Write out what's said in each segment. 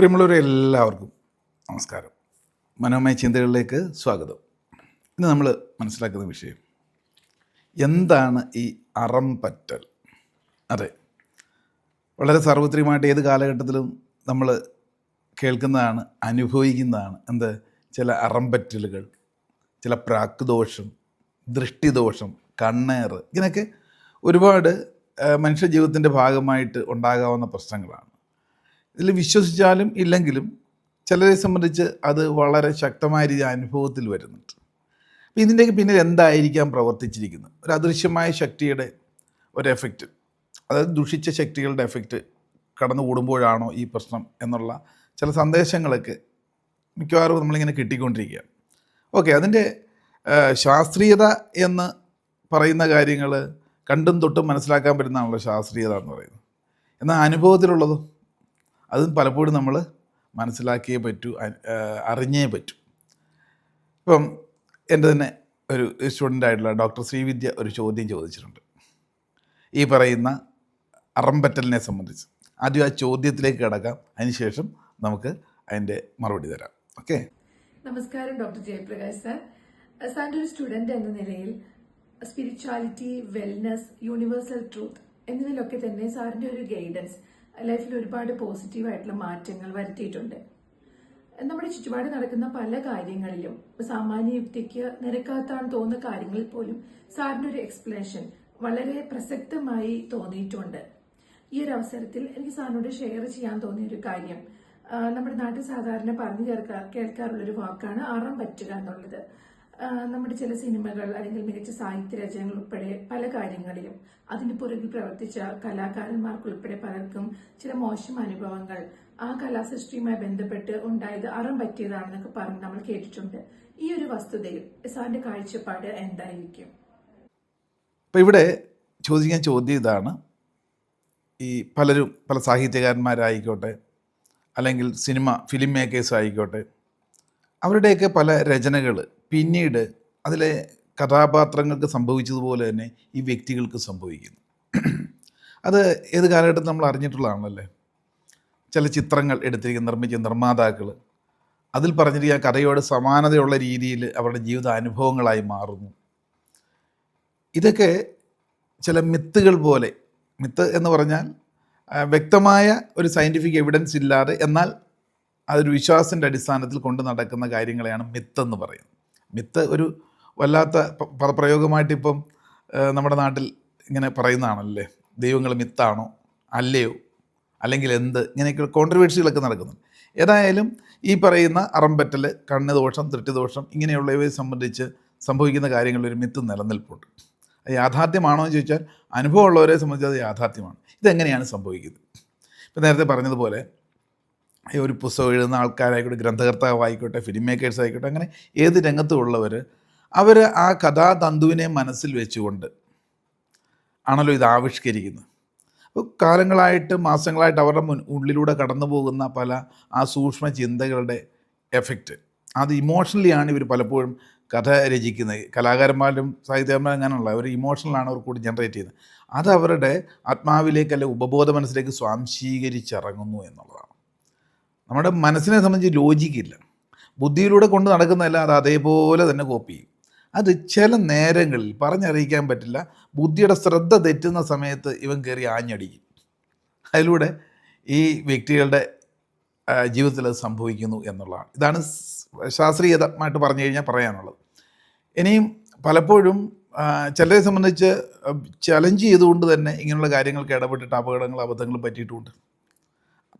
പ്രിയമുള്ളവരെ എല്ലാവർക്കും നമസ്കാരം. മനോമയ ചിന്തകളിലേക്ക് സ്വാഗതം. ഇന്ന് നമ്മൾ മനസ്സിലാക്കുന്ന വിഷയം എന്താണ് ഈ അറം പറ്റൽ? അതെ വളരെ സാർവത്രികമായിട്ട് ഏത് കാലഘട്ടത്തിലും നമ്മൾ കേൾക്കുന്നതാണ് അനുഭവിക്കുന്നതാണ് എന്ത്? ചില അറംപറ്റലുകൾ ചില പ്രാക്ദോഷം ദൃഷ്ടിദോഷം കണ്ണേറ് ഇങ്ങനെയൊക്കെ ഒരുപാട് ആ, മനുഷ്യ ജീവിതത്തിന്റെ ഭാഗമായിട്ട് ഉണ്ടാകാവുന്ന പ്രശ്നങ്ങളാണ്. ഇതിൽ വിശ്വസിച്ചാലും ഇല്ലെങ്കിലും ചിലരെ സംബന്ധിച്ച് അത് വളരെ ശക്തമായ രീതി അനുഭവത്തിൽ വരുന്നുണ്ട്. അപ്പോൾ ഇതിന്റെയൊക്കെ പിന്നിൽ എന്തായിരിക്കാം പ്രവർത്തിച്ചിരിക്കുന്നത്? ഒരു അദൃശ്യമായ ശക്തിയുടെ ഒരു എഫക്റ്റ് അതായത് ദുഷിച്ച ശക്തികളുടെ എഫക്റ്റ് കടന്നു കൂടുമ്പോഴാണോ ഈ പ്രശ്നം എന്നുള്ള ചില സന്ദേശങ്ങളൊക്കെ മിക്കവാറും നമ്മളിങ്ങനെ കിട്ടിക്കൊണ്ടിരിക്കുകയാണ്. ഓക്കെ അതിന്റെ ശാസ്ത്രീയത എന്ന് പറയുന്ന കാര്യങ്ങൾ കണ്ടും തൊട്ടും മനസ്സിലാക്കാൻ പറ്റുന്നതാണല്ലോ ശാസ്ത്രീയത എന്ന് പറയുന്നത്. എന്നാൽ അനുഭവത്തിലുള്ളതോ? അതും പലപ്പോഴും നമ്മൾ മനസ്സിലാക്കിയേ പറ്റൂ അറിഞ്ഞേ പറ്റൂ. ഇപ്പം എന്റെ തന്നെ ഒരു സ്റ്റുഡന്റ് ആയിട്ടുള്ള ഡോക്ടർ ശ്രീവിദ്യ ഒരു ചോദ്യം ചോദിച്ചിട്ടുണ്ട്. ഈ പറയുന്ന അറമ്പറ്റലിനെ സംബന്ധിച്ച്. ആദ്യം ആ ചോദ്യത്തിലേക്ക് കിടക്കാം. അതിനുശേഷം നമുക്ക് അതിന്റെ മറുപടി തരാം. ഓക്കെ? നമസ്കാരം ഡോക്ടർ ജയപ്രകാശ് സർ. സാറിന്റെ ഒരു സ്റ്റുഡന്റ് എന്ന നിലയിൽ സ്പിരിച്വാലിറ്റി വെൽനസ് യൂണിവേഴ്സൽ ട്രൂത്ത് എന്നിവയിലൊക്കെ തന്നെ സാറിന്റെ ഒരു ഗൈഡൻസ് ലൈഫിൽ ഒരുപാട് പോസിറ്റീവായിട്ടുള്ള മാറ്റങ്ങൾ വരുത്തിയിട്ടുണ്ട്. നമ്മുടെ ചുറ്റുപാട് നടക്കുന്ന പല കാര്യങ്ങളിലും സാമാന്യ യുക്തിക്ക് നിരക്കാത്താണ് തോന്നുന്ന കാര്യങ്ങളിൽ പോലും സാറിന്റെ ഒരു എക്സ്പ്ലനേഷൻ വളരെ പ്രസക്തമായി തോന്നിയിട്ടുണ്ട്. ഈ ഒരു അവസരത്തിൽ എനിക്ക് സാറിനോട് ഷെയർ ചെയ്യാൻ തോന്നിയ ഒരു കാര്യം നമ്മുടെ നാട്ടിൽ സാധാരണ പറഞ്ഞു കേൾക്കാ കേൾക്കാറുള്ള ഒരു വാക്കാണ് അറം പറ്റുക എന്നുള്ളത്. നമ്മുടെ ചില സിനിമകൾ അല്ലെങ്കിൽ മികച്ച സാഹിത്യ രചനകൾ ഉൾപ്പെടെ പല കാര്യങ്ങളിലും അതിന് പുറകിൽ പ്രവർത്തിച്ച കലാകാരന്മാർക്കുൾപ്പെടെ പലർക്കും ചില മോശം അനുഭവങ്ങൾ ആ കലാസൃഷ്ടിയുമായി ബന്ധപ്പെട്ട് ഉണ്ടായത് അറം പറ്റിയതാണെന്നൊക്കെ പറഞ്ഞ് നമ്മൾ കേട്ടിട്ടുണ്ട്. ഈ ഒരു വസ്തുതയിൽ സാറിന്റെ കാഴ്ചപ്പാട് എന്തായിരിക്കും? അപ്പോൾ ഇവിടെ ചോദിക്കാൻ ചോദ്യം ഇതാണ്. ഈ പലരും പല സാഹിത്യകാരന്മാരായിക്കോട്ടെ അല്ലെങ്കിൽ സിനിമ ഫിലിം മേക്കേഴ്സ് ആയിക്കോട്ടെ അവരുടെയൊക്കെ പല രചനകൾ പിന്നീട് അതിലെ കഥാപാത്രങ്ങൾക്ക് സംഭവിച്ചതുപോലെ തന്നെ ഈ വ്യക്തികൾക്ക് സംഭവിക്കുന്നു. അത് ഏത് കാലഘട്ടത്തിൽ നമ്മൾ അറിഞ്ഞിട്ടുള്ളതാണല്ലേ? ചില ചിത്രങ്ങൾ എടുത്തിരിക്കുന്ന നിർമ്മിച്ച നിർമ്മാതാക്കൾ അതിൽ പറഞ്ഞിരിക്കുന്ന കഥയോട് സമാനതയുള്ള രീതിയിൽ അവരുടെ ജീവിത അനുഭവങ്ങളായി മാറുന്നു. ഇതൊക്കെ ചില മിത്തുകൾ പോലെ മിത്ത് എന്ന് പറഞ്ഞാൽ വ്യക്തമായ ഒരു സയന്റിഫിക് എവിഡൻസ് ഇല്ലാതെ എന്നാൽ അതൊരു വിശ്വാസത്തിന്റെ അടിസ്ഥാനത്തിൽ കൊണ്ട് നടക്കുന്ന കാര്യങ്ങളെയാണ് മിത്തെന്ന് പറയുന്നത്. മിത്ത് ഒരു വല്ലാത്ത പദപ്രയോഗമായിട്ടിപ്പം നമ്മുടെ നാട്ടിൽ ഇങ്ങനെ പറയുന്നതാണല്ലേ? ദൈവങ്ങൾ മിത്താണോ? അല്ലയോ? അല്ലെങ്കിൽ എന്ത്? ഇങ്ങനെയൊക്കെ കോൺട്രവേഴ്സികളൊക്കെ നടക്കുന്നുണ്ട്. ഏതായാലും ഈ പറയുന്ന അറമ്പറ്റൽ കണ്ണ് ദോഷം തൃട്ടിദോഷം ഇങ്ങനെയുള്ളവയെ സംബന്ധിച്ച് സംഭവിക്കുന്ന കാര്യങ്ങളിൽ ഒരു മിത്ത് നിലനിൽപ്പുണ്ട്. അത് യാഥാർത്ഥ്യമാണോ എന്ന് ചോദിച്ചാൽ അനുഭവമുള്ളവരെ സംബന്ധിച്ച് അത് യാഥാർത്ഥ്യമാണ്. ഇതെങ്ങനെയാണ് സംഭവിക്കുന്നത്? ഇപ്പം നേരത്തെ പറഞ്ഞതുപോലെ ഒരു പുസ്തകം എഴുതുന്ന ആൾക്കാരായിക്കോട്ടെ ഗ്രന്ഥകർത്താവായിക്കോട്ടെ ഫിലിം മേക്കേഴ്സ് ആയിക്കോട്ടെ അങ്ങനെ ഏത് രംഗത്തുമുള്ളവർ അവർ ആ കഥാതന്തുവിനെ മനസ്സിൽ വെച്ചുകൊണ്ട് ആണല്ലോ ഇത് ആവിഷ്കരിക്കുന്നത്. അപ്പോൾ കാലങ്ങളായിട്ട് മാസങ്ങളായിട്ട് അവരുടെ മുൻ ഉള്ളിലൂടെ കടന്നു പോകുന്ന പല ആ സൂക്ഷ്മ ചിന്തകളുടെ എഫക്റ്റ് അത് ഇമോഷണലി ആണ് ഇവർ പലപ്പോഴും കഥ രചിക്കുന്നത്. കലാകാരന്മാരും സാഹിത്യകാരന്മാരും അങ്ങനെയുള്ള അവർ ഇമോഷണലാണ് അവർ കൂടി ജനറേറ്റ് ചെയ്യുന്നത്. അത് അവരുടെ ആത്മാവിലേക്ക് അല്ലെ ഉപബോധ മനസ്സിലേക്ക് സ്വാംശീകരിച്ചിറങ്ങുന്നു എന്നുള്ളതാണ്. നമ്മുടെ മനസ്സിനെ സംബന്ധിച്ച് ലോജിക്കില്ല ബുദ്ധിയിലൂടെ കൊണ്ട് നടക്കുന്നതല്ല അത് അതേപോലെ തന്നെ കോപ്പി ചെയ്യും. അത് ചില നേരങ്ങളിൽ പറഞ്ഞറിയിക്കാൻ പറ്റില്ല. ബുദ്ധിയുടെ ശ്രദ്ധ തെറ്റുന്ന സമയത്ത് ഇവൻ കയറി ആഞ്ഞടിക്കും. അതിലൂടെ ഈ വ്യക്തികളുടെ ജീവിതത്തിൽ അത് സംഭവിക്കുന്നു എന്നുള്ളതാണ്. ഇതാണ് ശാസ്ത്രീയമായിട്ട് പറഞ്ഞു കഴിഞ്ഞാൽ പറയാനുള്ളത്. ഇനിയും പലപ്പോഴും ചിലരെ സംബന്ധിച്ച് ചലഞ്ച് ചെയ്തുകൊണ്ട് തന്നെ ഇങ്ങനെയുള്ള കാര്യങ്ങൾക്ക് ഇടപെട്ടിട്ട് അപകടങ്ങൾ അബദ്ധങ്ങൾ പറ്റിയിട്ടുമുണ്ട്.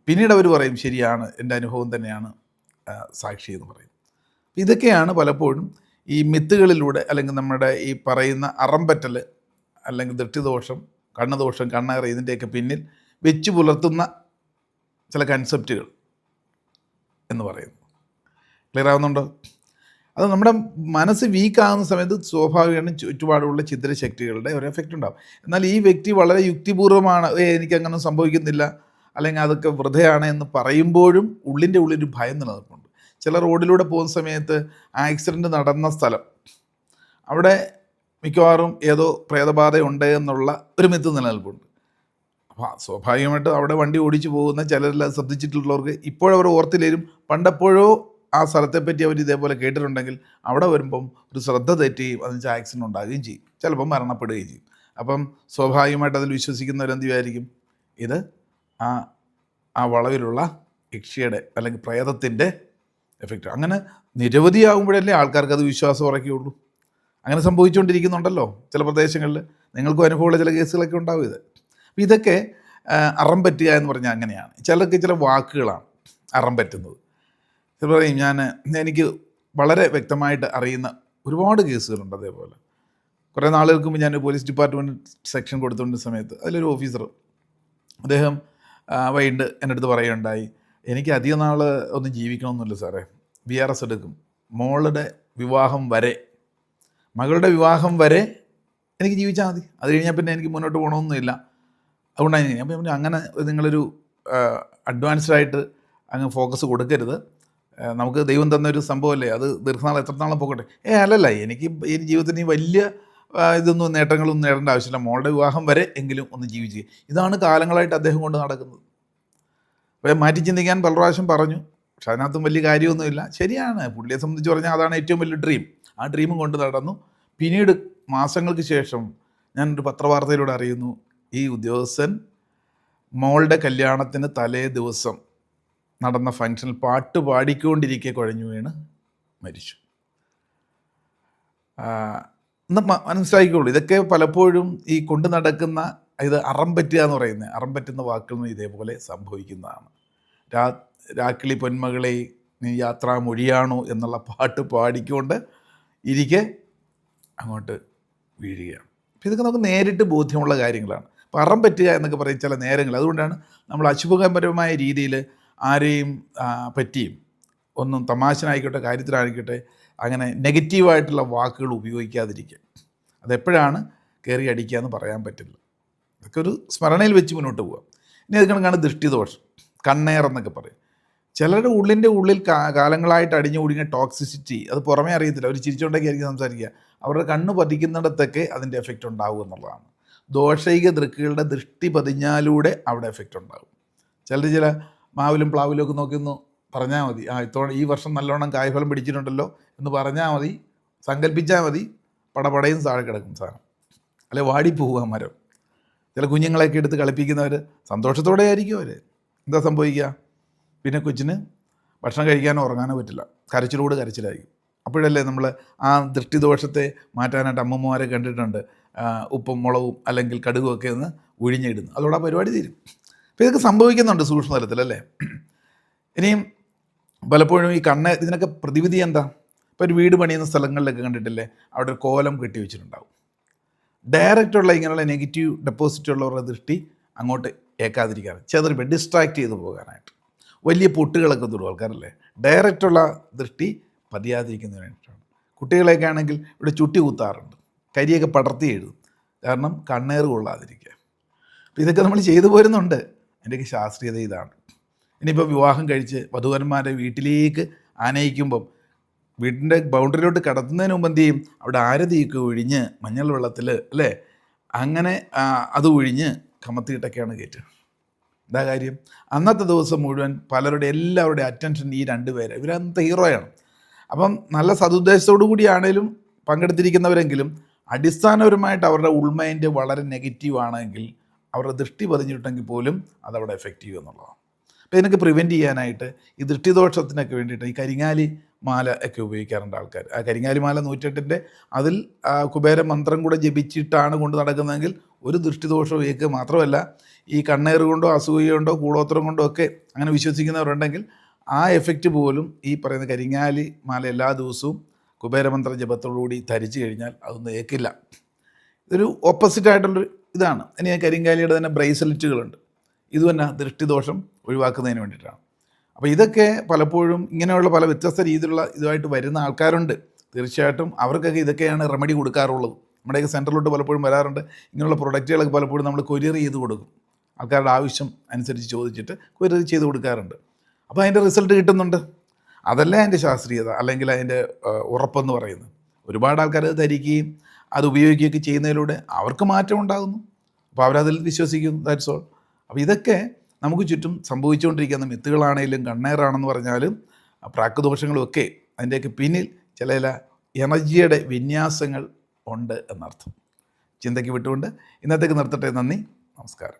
പിന്നീട് അവർ പറയും ശരിയാണ് എന്റെ അനുഭവം തന്നെയാണ് സാക്ഷി എന്ന് പറയും. ഇതൊക്കെയാണ് പലപ്പോഴും ഈ മിത്തുകളിലൂടെ അല്ലെങ്കിൽ നമ്മുടെ ഈ പറയുന്ന അറമ്പറ്റൽ അല്ലെങ്കിൽ ദൃഷ്ടിദോഷം കണ്ണുദോഷം കണ്ണേറ ഇതിന്റെയൊക്കെ പിന്നിൽ വെച്ച് പുലർത്തുന്ന ചില കൺസെപ്റ്റുകൾ എന്ന് പറയുന്നു. ക്ലിയർ ആവുന്നുണ്ടോ? അത് നമ്മുടെ മനസ്സ് വീക്കാകുന്ന സമയത്ത് സ്വാഭാവികമായിട്ടും ചുറ്റുപാടുള്ള ചിത്രശക്തികളുടെ ഒരു എഫക്റ്റ് ഉണ്ടാകും എന്നാൽ ഈ വ്യക്തി വളരെ യുക്തിപൂർവമാണ് എനിക്കങ്ങനെ സംഭവിക്കുന്നില്ല. അല്ലെങ്കിൽ അതൊക്കെ വൃതയാണ് എന്ന് പറയുമ്പോഴും ഉള്ളിന്റെ ഉള്ളിൽ ഒരു ഭയം നിലനിൽപ്പുണ്ട്. ചില റോഡിലൂടെ പോകുന്ന സമയത്ത് ആക്സിഡന്റ് നടന്ന സ്ഥലം അവിടെ മിക്കവാറും ഏതോ പ്രേതബാധ ഉണ്ട് എന്നുള്ള ഒരു മിത്ത് നിലനിൽപ്പുണ്ട്. അപ്പോൾ സ്വാഭാവികമായിട്ടും അവിടെ വണ്ടി ഓടിച്ചു പോകുന്ന ചിലരെല്ലാം ശ്രദ്ധിച്ചിട്ടുള്ളവർക്ക് ഇപ്പോഴവർ ഓർത്തില്ലേലും പണ്ടപ്പോഴോ ആ സ്ഥലത്തെപ്പറ്റി അവർ ഇതേപോലെ കേട്ടിട്ടുണ്ടെങ്കിൽ അവിടെ വരുമ്പം ഒരു ശ്രദ്ധ തെറ്റുകയും അതിന് ആക്സിഡന്റ് ഉണ്ടാകുകയും ചെയ്യും. ചിലപ്പം മരണപ്പെടുകയും ചെയ്യും. അപ്പം സ്വാഭാവികമായിട്ട് അതിൽ വിശ്വസിക്കുന്നവരെന്ത് വിചാരിക്കും? ഇത് ആ ആ വളവിലുള്ള യക്ഷിയുടെ അല്ലെങ്കിൽ പ്രേതത്തിന്റെ എഫക്റ്റ് അങ്ങനെ നിരവധിയാകുമ്പോഴല്ലേ ആൾക്കാർക്ക് അത് വിശ്വാസം ഉറക്കുകയുള്ളൂ അങ്ങനെ സംഭവിച്ചുകൊണ്ടിരിക്കുന്നുണ്ടല്ലോ ചില പ്രദേശങ്ങളിൽ. നിങ്ങൾക്കും അനുഭവമുള്ള ചില കേസുകളൊക്കെ ഉണ്ടാവും ഇത്. അപ്പോൾ ഇതൊക്കെ അറം പറ്റുക എന്ന് പറഞ്ഞാൽ അങ്ങനെയാണ്. ചിലർക്ക് ചില വാക്കുകളാണ് അറം പറ്റുന്നത്. ചില പറയും ഞാൻ എനിക്ക് വളരെ വ്യക്തമായിട്ട് അറിയുന്ന ഒരുപാട് കേസുകളുണ്ട് അതേപോലെ. കുറേ നാളുകൾക്ക് മുമ്പ് ഞാൻ പോലീസ് ഡിപ്പാർട്ട്മെന്റ് സെക്ഷൻ കൊടുത്തുകൊണ്ടിരുന്ന സമയത്ത് അതിലൊരു ഓഫീസർ അദ്ദേഹം വൈകിട്ട് എന്റെ അടുത്ത് പറയുകയുണ്ടായി എനിക്ക് അധികം നാൾ ഒന്നും ജീവിക്കണമെന്നില്ല സാറേ. വി ആർ എസ് എടുക്കും. മോളുടെ വിവാഹം വരെ മകളുടെ വിവാഹം വരെ എനിക്ക് ജീവിച്ചാൽ മതി. അത് കഴിഞ്ഞാൽ പിന്നെ എനിക്ക് മുന്നോട്ട് പോകണമെന്നില്ല അതുകൊണ്ടാണ് ഞാൻ അപ്പം അങ്ങനെ നിങ്ങളൊരു അഡ്വാൻസ്ഡ് ആയിട്ട് അങ്ങ് ഫോക്കസ് കൊടുക്കരുത്. നമുക്ക് ദൈവം തന്ന തന്നൊരു സംഭവമല്ലേ? അത് ദീർഘനാൾ എത്രനാളും നാളെ പോകട്ടെ? ഏ അല്ലല്ല. എനിക്ക് ഈ ജീവിതത്തിന് വലിയ ഇതൊന്നും നേട്ടങ്ങളൊന്നും നേടേണ്ട ആവശ്യമില്ല. മോളുടെ വിവാഹം വരെ എങ്കിലും ഒന്ന് ജീവിച്ച്. ഇതാണ് കാലങ്ങളായിട്ട് അദ്ദേഹം കൊണ്ട് നടക്കുന്നത്. അപ്പോൾ മാറ്റി ചിന്തിക്കാൻ പല പ്രാവശ്യം പറഞ്ഞു. പക്ഷെ അതിനകത്തും വലിയ കാര്യമൊന്നുമില്ല. ശരിയാണ്. പുള്ളിയെ സംബന്ധിച്ച് പറഞ്ഞാൽ അതാണ് ഏറ്റവും വലിയ ഡ്രീം ആ ഡ്രീമും കൊണ്ട് നടന്നു. പിന്നീട് മാസങ്ങൾക്ക് ശേഷം ഞാനൊരു പത്രവാർത്തയിലൂടെ അറിയുന്നു. ഈ ഉദ്യോഗസ്ഥൻ മോളുടെ കല്യാണത്തിന് തലേ ദിവസം നടന്ന ഫങ്ഷനിൽ പാട്ട് പാടിക്കൊണ്ടിരിക്കെ കുഴഞ്ഞു വീണ് മരിച്ചു. മനസ്സിലാക്കിക്കോളൂ ഇതൊക്കെ പലപ്പോഴും ഈ കൊണ്ടു നടക്കുന്ന ഇത് അറം പറ്റുക എന്ന് പറയുന്നത്. അറം പറ്റുന്ന വാക്കുകൾ ഇതേപോലെ സംഭവിക്കുന്നതാണ്. രാ രാക്കിളി പൊന്മകളെ നീ യാത്രാ മൊഴിയാണോ എന്നുള്ള പാട്ട് പാടിക്കൊണ്ട് ഇരിക്കെ അങ്ങോട്ട് വീഴുകയാണ്. അപ്പോൾ ഇതൊക്കെ നമുക്ക് നേരിട്ട് ബോധ്യമുള്ള കാര്യങ്ങളാണ്. അപ്പോൾ അറം പറ്റുക എന്നൊക്കെ പറയും ചില നേരങ്ങൾ. അതുകൊണ്ടാണ് നമ്മൾ അശുഭകരമായ രീതിയിൽ ആരെയും പറ്റിയും ഒന്നും തമാശനായിക്കോട്ടെ കാര്യത്തിലായിക്കോട്ടെ അങ്ങനെ നെഗറ്റീവായിട്ടുള്ള വാക്കുകൾ ഉപയോഗിക്കാതിരിക്കുക. അതെപ്പോഴാണ് കയറി അടിക്കുക എന്ന് പറയാൻ പറ്റില്ല. അതൊക്കെ ഒരു സ്മരണയിൽ വെച്ച് മുന്നോട്ട് പോകാം ഇനി അത് കണക്കാണ് ദൃഷ്ടിദോഷം. കണ്ണേർ എന്നൊക്കെ പറയും. ചിലരുടെ ഉള്ളിന്റെ ഉള്ളിൽ കാലങ്ങളായിട്ട് അടിഞ്ഞു കൂടിയ ടോക്സിസിറ്റി അത് പുറമേ അറിയത്തില്ല. അവർ ചിരിച്ചുകൊണ്ടൊക്കെ ആയിരിക്കും സംസാരിക്കുക. അവരുടെ കണ്ണ് പതിക്കുന്നിടത്തൊക്കെ അതിന്റെ എഫക്റ്റ് ഉണ്ടാവും എന്നുള്ളതാണ്. ദോഷൈക ദൃക്കുകളുടെ ദൃഷ്ടി പതിഞ്ഞാലൂടെ അവിടെ എഫക്റ്റ് ഉണ്ടാകും ചിലർ ചില മാവിലും പ്ലാവിലും ഒക്കെ നോക്കി പറഞ്ഞാൽ മതി. ആ ഇത്തോടെ ഈ വർഷം നല്ലോണം കായ്ഫലം പിടിച്ചിട്ടുണ്ടല്ലോ എന്ന് പറഞ്ഞാൽ മതി. സങ്കല്പിച്ചാൽ മതി. പടപടയും താഴെ കിടക്കും സാധനം. അല്ലെ വാടിപ്പോവുക മരം. ചില കുഞ്ഞുങ്ങളെയൊക്കെ എടുത്ത് കളിപ്പിക്കുന്നവർ സന്തോഷത്തോടെ ആയിരിക്കും അവർ എന്താ സംഭവിക്കുക പിന്നെ കൊച്ചിന് ഭക്ഷണം കഴിക്കാനോ ഉറങ്ങാനോ പറ്റില്ല. കരച്ചിലോട് കരച്ചിലായിരിക്കും. അപ്പോഴല്ലേ നമ്മൾ ആ ദൃഷ്ടിദോഷത്തെ മാറ്റാനായിട്ട് അമ്മമ്മമാരെ കണ്ടിട്ടുണ്ട്. ഉപ്പും മുളകും അല്ലെങ്കിൽ കടുകും ഒന്ന് ഒഴിഞ്ഞിടുന്നു അതോടെ ആ പരിപാടി തീരും. അപ്പോൾ ഇതൊക്കെ സംഭവിക്കുന്നുണ്ട് സൂക്ഷ്മതലത്തിലല്ലേ ഇനിയും പലപ്പോഴും ഈ കണ്ണ് ഇതിനൊക്കെ പ്രതിവിധി എന്താ? ഇപ്പോൾ ഒരു വീട് പണിയുന്ന സ്ഥലങ്ങളിലൊക്കെ കണ്ടിട്ടില്ലേ? അവിടെ ഒരു കോലം കെട്ടി വെച്ചിട്ടുണ്ടാവും. ഡയറക്റ്റുള്ള ഇങ്ങനെയുള്ള നെഗറ്റീവ് ഡെപ്പോസിറ്റ് ഉള്ളവരുടെ ദൃഷ്ടി അങ്ങോട്ട് ഏക്കാതിരിക്കാറ് ചെതറിപ്പോൾ ഡിസ്ട്രാക്ട് ചെയ്ത് പോകാനായിട്ട്. വലിയ പൊട്ടുകളൊക്കെ തൊടും ആൾക്കാരല്ലേ? ഡയറക്റ്റുള്ള ദൃഷ്ടി പതിയാതിരിക്കുന്നതിന് വേണ്ടിയിട്ടാണ് കുട്ടികളെയൊക്കെ ആണെങ്കിൽ ഇവിടെ ചുട്ടി കുത്താറുണ്ട്. കരിയൊക്കെ പടർത്തി എഴുതും. കാരണം കണ്ണേറ് കൊള്ളാതിരിക്കുക. അപ്പോൾ ഇതൊക്കെ നമ്മൾ ചെയ്തു പോരുന്നുണ്ട്. അതിന്റെയൊക്കെ ശാസ്ത്രീയത ഇതാണ്. ഇനിയിപ്പോൾ വിവാഹം കഴിച്ച് വധുവരന്മാരെ വീട്ടിലേക്ക് ആനയിക്കുമ്പം വീടിന്റെ ബൗണ്ടറിയിലോട്ട് കടത്തുന്നതിന് മുമ്പ് എന്ത് ചെയ്യും അവിടെ ആരതിയൊക്കെ ഒഴിഞ്ഞ് മഞ്ഞൾ വെള്ളത്തിൽ അല്ലേ? അങ്ങനെ അത് ഒഴിഞ്ഞ് കമത്തിയിട്ടൊക്കെയാണ് കയറ്റുക. എന്താ കാര്യം? അന്നത്തെ ദിവസം മുഴുവൻ പലരുടെ എല്ലാവരുടെ അറ്റൻഷൻ ഈ രണ്ട് പേര്. ഇവരന്ത ഹീറോയാണ്. അപ്പം നല്ല സതുദ്ദേശത്തോടു കൂടിയാണേലും പങ്കെടുത്തിരിക്കുന്നവരെങ്കിലും അടിസ്ഥാനപരമായിട്ട് അവരുടെ ഉൾമൈൻഡ് വളരെ നെഗറ്റീവ് ആണെങ്കിൽ അവരുടെ ദൃഷ്ടി പതിഞ്ഞിട്ടെങ്കിൽ പോലും അതവിടെ എഫക്റ്റീവ് എന്നുള്ളതാണ്. അപ്പോൾ ഇതിനൊക്കെ പ്രിവെന്റ് ചെയ്യാനായിട്ട് ഈ ദൃഷ്ടിദോഷത്തിനൊക്കെ വേണ്ടിയിട്ട് ഈ കരിങ്ങാലി മാല ഒക്കെ ഉപയോഗിക്കാറുണ്ട് ആൾക്കാർ ആ കരിങ്ങാലി മാല നൂറ്റെട്ടിന്റെ അതിൽ കുബേര മന്ത്രം കൂടെ ജപിച്ചിട്ടാണ് കൊണ്ട് നടക്കുന്നതെങ്കിൽ ഒരു ദൃഷ്ടിദോഷവും ഏക്ക് മാത്രമല്ല. ഈ കണ്ണേറ് കൊണ്ടോ അസൂയ കൊണ്ടോ കൂടോത്രം കൊണ്ടോ ഒക്കെ അങ്ങനെ വിശ്വസിക്കുന്നവരുണ്ടെങ്കിൽ ആ എഫക്റ്റ് പോലും ഈ പറയുന്ന കരിങ്ങാലി മാല എല്ലാ ദിവസവും കുബേരമന്ത്ര ജപത്തോടുകൂടി ധരിച്ചു കഴിഞ്ഞാൽ അതൊന്നും ഏക്കില്ല ഇതൊരു ഓപ്പോസിറ്റ് ആയിട്ടുള്ളൊരു ഇതാണ്. ഇനി കരിങ്കാലിയുടെ തന്നെ ബ്രേസ്ലെറ്റുകളുണ്ട് ഇത് തന്നെ ദൃഷ്ടിദോഷം ഒഴിവാക്കുന്നതിന് വേണ്ടിയിട്ടാണ്. അപ്പോൾ ഇതൊക്കെ പലപ്പോഴും ഇങ്ങനെയുള്ള പല വ്യത്യസ്ത രീതിയിലുള്ള ഇതുമായിട്ട് വരുന്ന ആൾക്കാരുണ്ട്. തീർച്ചയായിട്ടും അവർക്കൊക്കെ ഇതൊക്കെയാണ് റെമഡി കൊടുക്കാറുള്ളത്. നമ്മുടെയൊക്കെ സെന്ററിലോട്ട് പലപ്പോഴും വരാറുണ്ട്. ഇങ്ങനെയുള്ള പ്രൊഡക്റ്റുകളൊക്കെ പലപ്പോഴും നമ്മൾ കൊരിയർ ചെയ്ത് കൊടുക്കും. ആൾക്കാരുടെ ആവശ്യം അനുസരിച്ച് ചോദിച്ചിട്ട് കൊരിയർ ചെയ്ത് കൊടുക്കാറുണ്ട്. അപ്പോൾ അതിന്റെ റിസൾട്ട് കിട്ടുന്നുണ്ട്. അതല്ല അതിന്റെ ശാസ്ത്രീയത അല്ലെങ്കിൽ അതിന്റെ ഉറപ്പെന്ന് പറയുന്നത്. ഒരുപാട് ആൾക്കാർ അത് ധരിക്കുകയും അത് ഉപയോഗിക്കുകയൊക്കെ ചെയ്യുന്നതിലൂടെ അവർക്ക് മാറ്റം ഉണ്ടാകുന്നു. അപ്പോൾ അവരതിൽ വിശ്വസിക്കുന്നു. ദാറ്റ്സ് ഓൾ അപ്പോൾ ഇതൊക്കെ നമുക്ക് ചുറ്റും സംഭവിച്ചുകൊണ്ടിരിക്കുന്ന മിത്തുകളാണെങ്കിലും കണ്ണേറാണെന്ന് പറഞ്ഞാലും ആ പ്രാക്കുദോഷങ്ങളും ഒക്കെ അതിന്റെയൊക്കെ പിന്നിൽ ചില ചില എനർജിയുടെ വിന്യാസങ്ങൾ ഉണ്ട് എന്നർത്ഥം. ചിന്തയ്ക്ക് വിട്ടുകൊണ്ട് ഇന്നത്തേക്ക് നിർത്തട്ടെ. നന്ദി. നമസ്കാരം.